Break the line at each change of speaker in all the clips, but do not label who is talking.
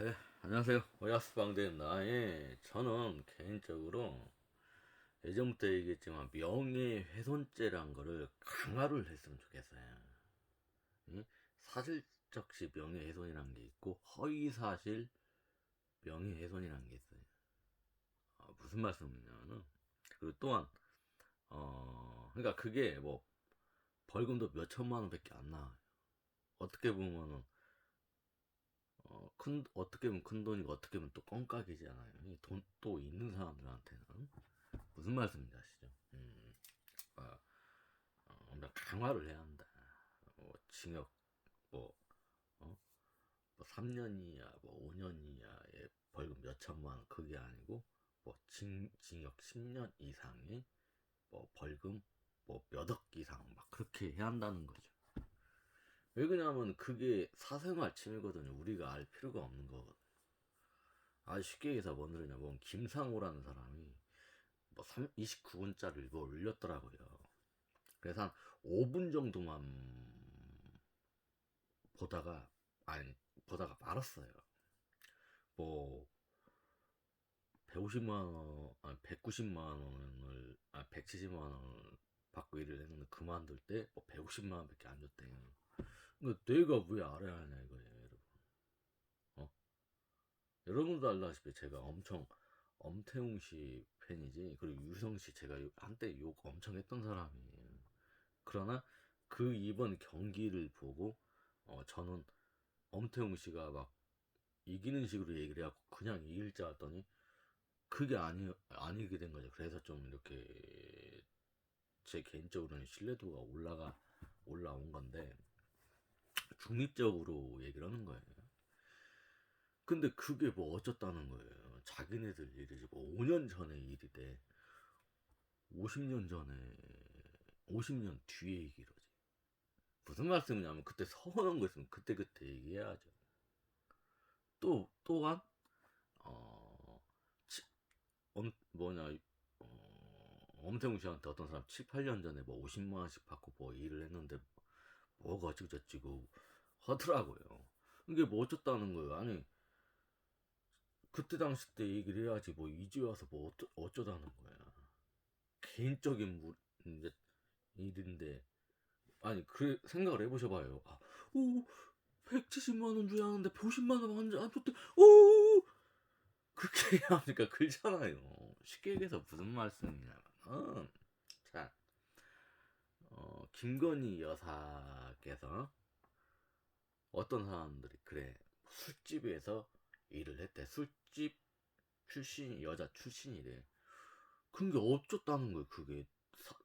네, 안녕하세요. 오야스 방대입니다. 예, 저는 개인적으로 예전부터 얘기했지만 명예훼손죄란 거를 강화를 했으면 좋겠어요. 예? 사실적시 명예훼손이란 게 있고 허위사실 명예훼손이란 게 있어요. 어, 무슨 말씀이냐면은 그리고 또한 어 그러니까 그게 뭐 벌금도 몇 천만 원밖에 안 나와요. 어떻게 보면은 어, 큰, 어떻게 보면 큰 돈이고 어떻게 보면 또 껌깍이잖아요. 이 돈 또 있는 사람들한테는 무슨 말씀인지 아시죠? 음, 아, 어, 엄청 강화를 해야 한다. 뭐 징역 뭐, 어? 뭐 3년이야, 뭐 5년이야의 벌금 몇 천만 원 그게 아니고 뭐 징, 징역 10년 이상의 뭐 벌금 뭐 몇 억 이상 막 그렇게 해야 한다는 거죠. 왜 그러냐면 그게 사생활 침해거든요. 우리가 알 필요가 없는 거거든요. 아주 쉽게 얘기해서 뭔 소리냐면 김상호라는 사람이 뭐 29분짜리를 뭐 올렸더라고요. 그래서 한 5분 정도만 보다가 아니 보다가 말았어요. 뭐 150만 원, 아니 190만 원을 아 170만 원을 받고 일을 했는데 그만둘 때 뭐 150만 원밖에 안 줬대요. 내가 왜 알아야 하냐 이거예요, 여러분. 어? 여러분도 알다시피 제가 엄청 엄태웅 씨 팬이지 그리고 유성 씨 제가 요- 한때 욕 엄청 했던 사람이에요. 그러나 그 이번 경기를 보고 어 저는 엄태웅 씨가 막 이기는 식으로 얘기를 해갖고 그냥 이길 줄 알았더니 그게 아니 아니게 된 거죠. 그래서 좀 이렇게 제 개인적으로는 신뢰도가 올라가 올라온 건데 중립적으로 얘기를 하는 거예요. 근데 그게 뭐 어쩌다는 거예요. 자기네들 일이지 뭐 5년 전에 일이돼. 50년 전에 50년 뒤에 얘기로지. 무슨 말씀이냐면 그때 서운한 거 있으면 그때 그때 얘기해야죠. 또 또한 어 치- 엄, 뭐냐 어, 엄태웅 씨한테 어떤 사람 7, 8년 전에 뭐 50만 원씩 받고 뭐 일을 했는데 뭐가 어찌저찌고 하더라고요. 이게 뭐 어쩌다는 거예요. 아니 그때 당시 때 얘기를 해야지 뭐 이제 와서 뭐 어쩌, 어쩌다는 거야. 개인적인 무, 이제 일인데 아니 그 생각을 해보셔봐요. 아, 오 170만 원 줘야 하는데 50만 원안 줬대. 오 그렇게 하니까 글잖아요. 쉽게 얘기해서 무슨 말씀이냐면 자 어, 김건희 여사께서 어떤 사람들이 그래 술집에서 일을 했대. 술집 출신 여자 출신이래. 그게 어쩌다는 거야 그게. 사-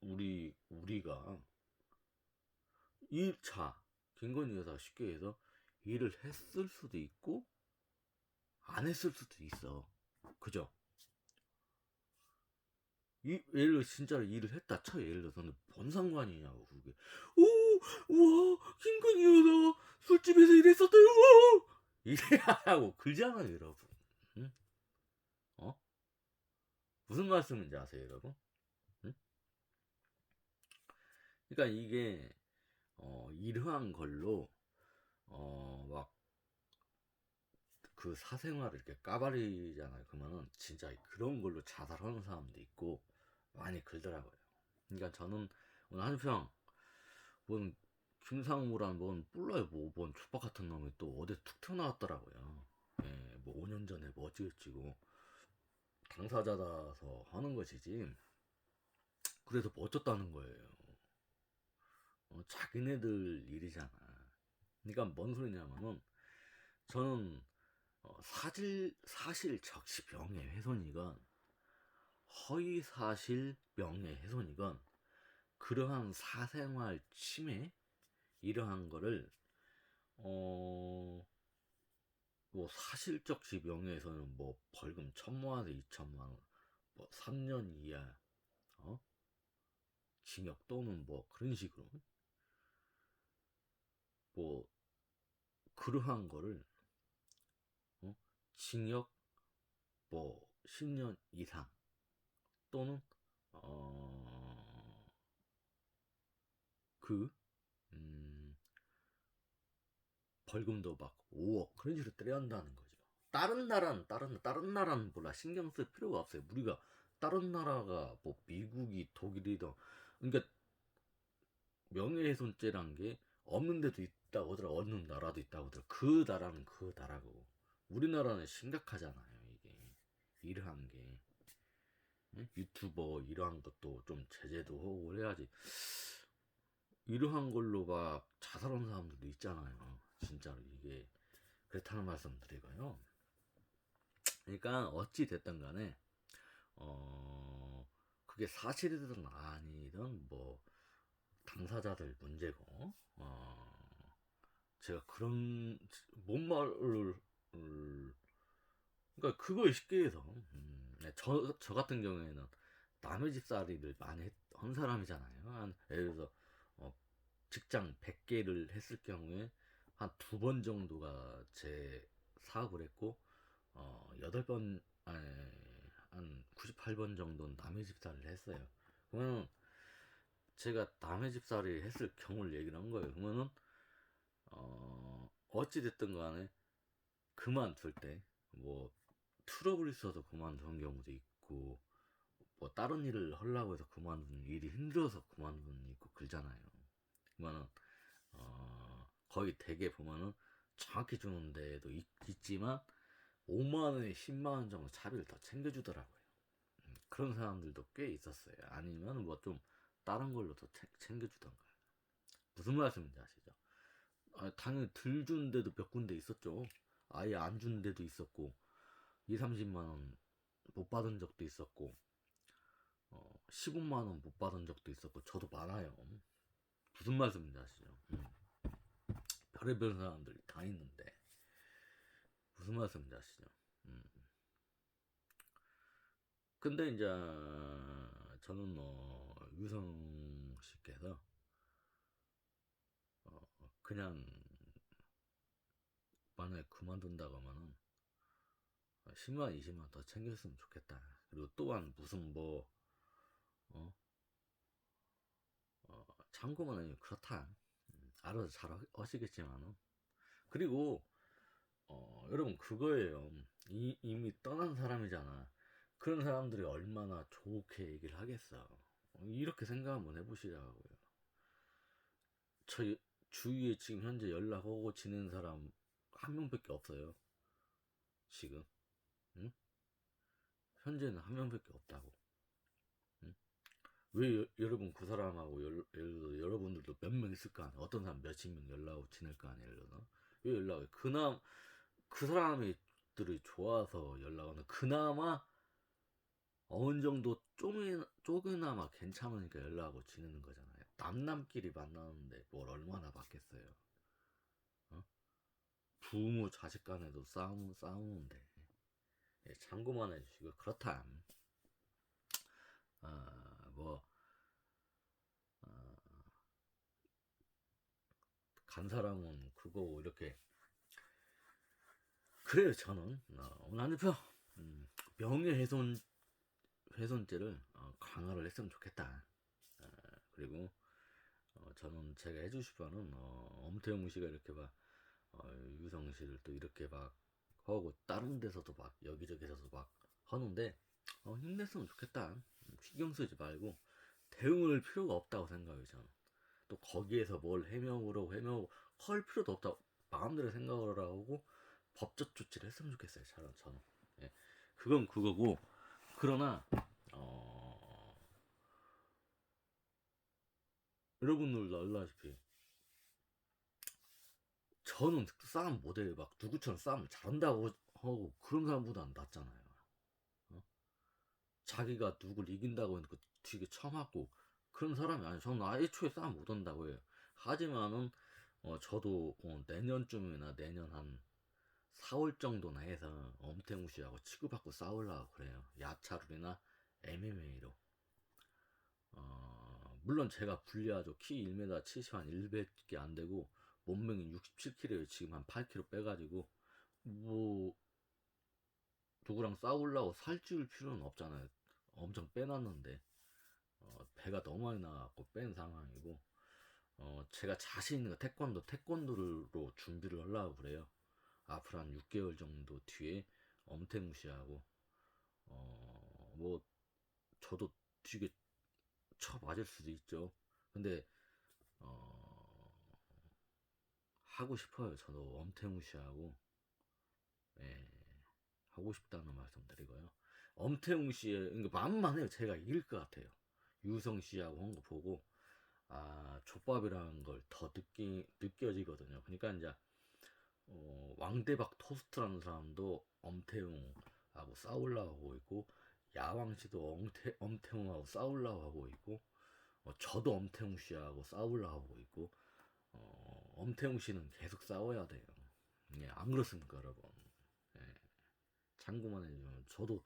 우리 우리가. 1차 김건희 여사 쉽게 해서 일을 했을 수도 있고 안 했을 수도 있어. 그죠 이, 예를 들어 진짜로 일을 했다 쳐 예를 들어서는 뭔 상관이냐고 그게 오 우와 김건희 여사 술집에서 일했었대요 이래야 하고 글잖아요 여러분 응? 어? 무슨 말씀인지 아세요 여러분? 응? 그러니까 이게 어 이러한 걸로 어막 그 사생활을 이렇게 까발리잖아요. 그러면은 진짜 그런 걸로 자살하는 사람도 있고 많이 글더라고요. 그러니까 저는 오늘 한평 뭔 김상무란 뭔 몰라요 뭐뭔 족박 같은 놈이 또 어디 툭 튀어나왔더라고요. 예, 뭐 5년 전에 뭐 어찌어찌고 당사자라서 하는 것이지. 그래서 뭐 어쩌다는 거예요. 어, 자기네들 일이잖아. 그러니까 뭔 소리냐면은 저는 어, 사실 사실 적시 명예훼손이건 허위 사실 명예훼손이건 그러한 사생활 침해 이러한 거를 어 뭐 사실적시 명예훼손은 뭐 벌금 천만 원에서 이천만 원, 뭐 3년 이하 어 징역 또는 뭐 그런 식으로 뭐 그러한 거를 어? 징역 뭐 10년 이상 또는 어그 음, 벌금도 막 5억 그런 식으로 때려야 한다는 거죠. 다른 나라는 다른 다른 나라는 몰라 신경 쓸 필요가 없어요. 우리가 다른 나라가 뭐 미국이 독일이든 그러니까 명예훼손죄란 게 없는 데도 있다고 하더라 어느 나라도 있다고 하더라 그 나라는 그 나라고 우리나라는 심각하잖아요 이게. 이러한 게. 응? 유튜버 이러한 것도 좀 제재도 하고 해야지. 이러한 걸로 막 자살한 사람들도 있잖아요 진짜로. 이게 그렇다는 말씀 드리고요. 그러니까 어찌 됐든 간에 어 그게 사실이든 아니든 뭐 당사자들 문제고 어 제가 그런 뭔 말을 을- 그러니까 그걸 쉽게 해서 음, 저, 저 같은 경우에는 남의 집살이를 많이 했- 한 사람이잖아요. 한 예를 들어서 어, 직장 100개를 했을 경우에 한 두 번 정도가 제 사업을 했고 어, 8번 아니 한 98번 정도는 남의 집살이를 했어요. 그러면 제가 남의 집살이 했을 경우를 얘기를 한 거예요. 그러면은 어 어찌 됐든 간에 그만둘 때 뭐 트러블이 있어서 그만두는 경우도 있고 뭐 다른 일을 하려고 해서 그만두는 일이 힘들어서 일 있고 그러잖아요. 그러면은 어 거의 대개 보면은 정확히 주는 데도 있, 있지만 5만 원에 10만 원 정도 차비를 더 챙겨주더라고요. 음, 그런 사람들도 꽤 있었어요. 아니면 뭐 좀 다른 걸로 더 챙- 챙겨주던가. 무슨 말씀인지 아시죠? 아, 당연히 들 준 데도 몇 군데 있었죠. 아예 안 준 데도 있었고, 2, 30만 원 못 받은 적도 있었고, 어, 15만 원 못 받은 적도 있었고, 저도 많아요. 무슨 말씀인지 아시죠? 음. 별의별 사람들이 다 있는데, 무슨 말씀인지 아시죠? 음. 근데 이제 저는 어, 유성 씨께서 어, 그냥 만약에 그만둔다고 하면은 10만 20만 더 챙겼으면 좋겠다. 그리고 또한 무슨 뭐 어, 어, 참고만 아니면 그렇다. 음, 알아서 잘 하- 하시겠지만은 그리고 어, 여러분 그거예요. 이, 이미 떠난 사람이잖아. 그런 사람들이 얼마나 좋게 얘기를 하겠어. 어, 이렇게 생각 한번 해보시라고요. 저 여- 주위에 지금 현재 연락하고 지내는 사람 한 명밖에 없어요. 지금. 응? 현재는 한 명밖에 없다고. 응? 왜 여, 여러분 그 사람하고 열, 예를 들어 여러분들도 몇 명 있을 거 아니야. 어떤 사람 몇십 명 연락하고 지낼 거 아니야. 예를 들어. 왜 연락해? 그나 그 사람이 들이 좋아서 연락하는 그나마 어느 정도 쪼개, 쪼개나마 괜찮으니까 연락하고 지내는 거잖아요. 남남끼리 만나는데 뭘 얼마나 받겠어요. 어? 부모 자식 간에도 싸움, 싸우는데. 예, 참고만 해주시고, 그렇다. 아, 뭐, 아, 간 사람은 그거 이렇게. 그래요, 저는. 어, 오늘 한 대표, 음, 명예훼손, 훼손죄를 어, 강화를 했으면 좋겠다. 어, 그리고 어, 저는 제가 해주고 싶어하는 어, 엄태웅 씨가 이렇게 막 어, 유성 씨를 또 이렇게 막 하고 다른 데서도 막 여기저기서도 막 하는데 어, 힘냈으면 좋겠다. 신경 쓰지 말고 대응을 필요가 없다고 생각해요 저는. 또 거기에서 뭘 해명으로 해명 할 필요도 없다고 마음대로 생각을 하고 법적 조치를 했으면 좋겠어요 저는. 저는. 예. 그건 그거고 그러나 어... 여러분들도 알다시피 저는 싸움 못해요. 막 누구처럼 싸움 잘한다고 하고 그런 사람보다 는 낫잖아요. 어? 자기가 누굴 이긴다고 해놓고 되게 처맞고 그런 사람이 아니에요. 저는 아예 초에 싸움 못한다고 해요. 하지만은 어, 저도 어, 내년쯤이나 내년 한 4월 정도나 해서 엄태웅 씨하고 치고받고 싸우려고 그래요. 야차룰이나 MMA로. 어, 물론 제가 불리하죠. 키 1m 70 한 100개 안 되고 몸무게는 67kg예요. 지금 한 8kg 빼가지고 뭐 누구랑 싸우려고 살찌울 필요는 없잖아요. 엄청 빼놨는데 어, 배가 너무 많이 나갖고 뺀 상황이고 어, 제가 자신 있는 거 태권도, 태권도로 준비를 하려고 그래요. 앞으로 한 6개월 정도 뒤에 엄태웅 씨하고, 어, 뭐, 저도 되게 쳐 맞을 수도 있죠. 근데, 어, 하고 싶어요. 저도 엄태웅 씨하고, 예, 하고 싶다는 말씀 드리고요. 엄태웅 씨의, 그러니까 마음만 해요. 제가 이길 것 같아요. 유성 씨하고 한 거 보고, 아, 족밥이라는 걸 더 느끼, 느껴지거든요. 그러니까 이제, 어, 왕대박 토스트라는 사람도 엄태웅하고 싸우려고 하고 있고, 야왕 씨도 엄태, 엄태웅하고 싸우려고 하고 있고, 어, 저도 엄태웅 씨하고 싸우려고 하고 있고, 어, 엄태웅 씨는 계속 싸워야 돼요. 예, 안 그렇습니까, 여러분? 예, 참고만 해주면, 저도,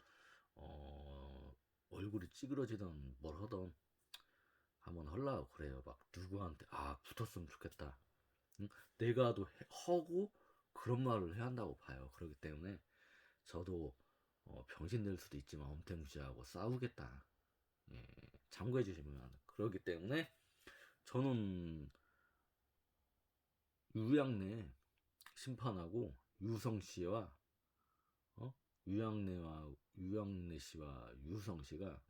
어, 얼굴이 찌그러지던 뭘 하던, 한번 하려고 그래요. 막 누구한테 아 붙었으면 좋겠다. 응? 내가도 해- 하고 그런 말을 해야 한다고 봐요. 그렇기 때문에 저도 어, 병신 될 수도 있지만 엄태웅 씨하고 싸우겠다. 예, 참고해 주시면 그렇기 때문에 저는 유양래 심판하고 유성 씨와 어? 유양래와 유양래 씨와 유성 씨가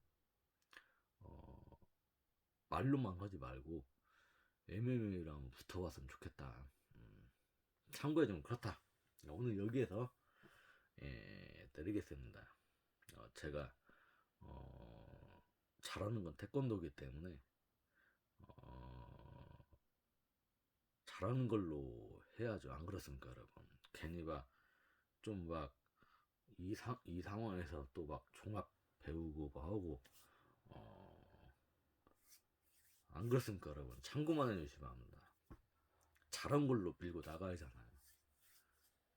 어, 말로만 하지 말고 MMA랑 붙어봤으면 좋겠다. 음, 참고해 좀 그렇다. 오늘 여기에서 예, 드리겠습니다. 어, 제가 어, 잘하는 건 태권도기 때문에 잘하는 걸로 해야죠. 안 그렇습니까, 여러분? 괜히 막 좀 막이 상, 이 상황에서 또 막 종합 배우고 뭐 하고 어, 안 그렇습니까, 여러분? 참고만 해주시면 합니다. 잘한 걸로 밀고 나가야잖아요.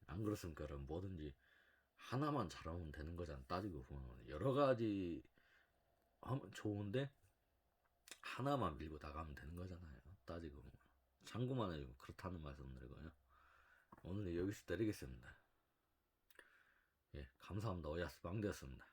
안 그렇습니까, 여러분? 뭐든지 하나만 잘하면 되는 거잖아. 따지고 보면 여러 가지 하면 좋은데 하나만 밀고 나가면 되는 거잖아요. 따지고 보면 참고만 해주고 그렇다는 말씀 드리고요. 오늘 여기서 내리겠습니다. 예, 감사합니다. 어야스 빵되었습니다.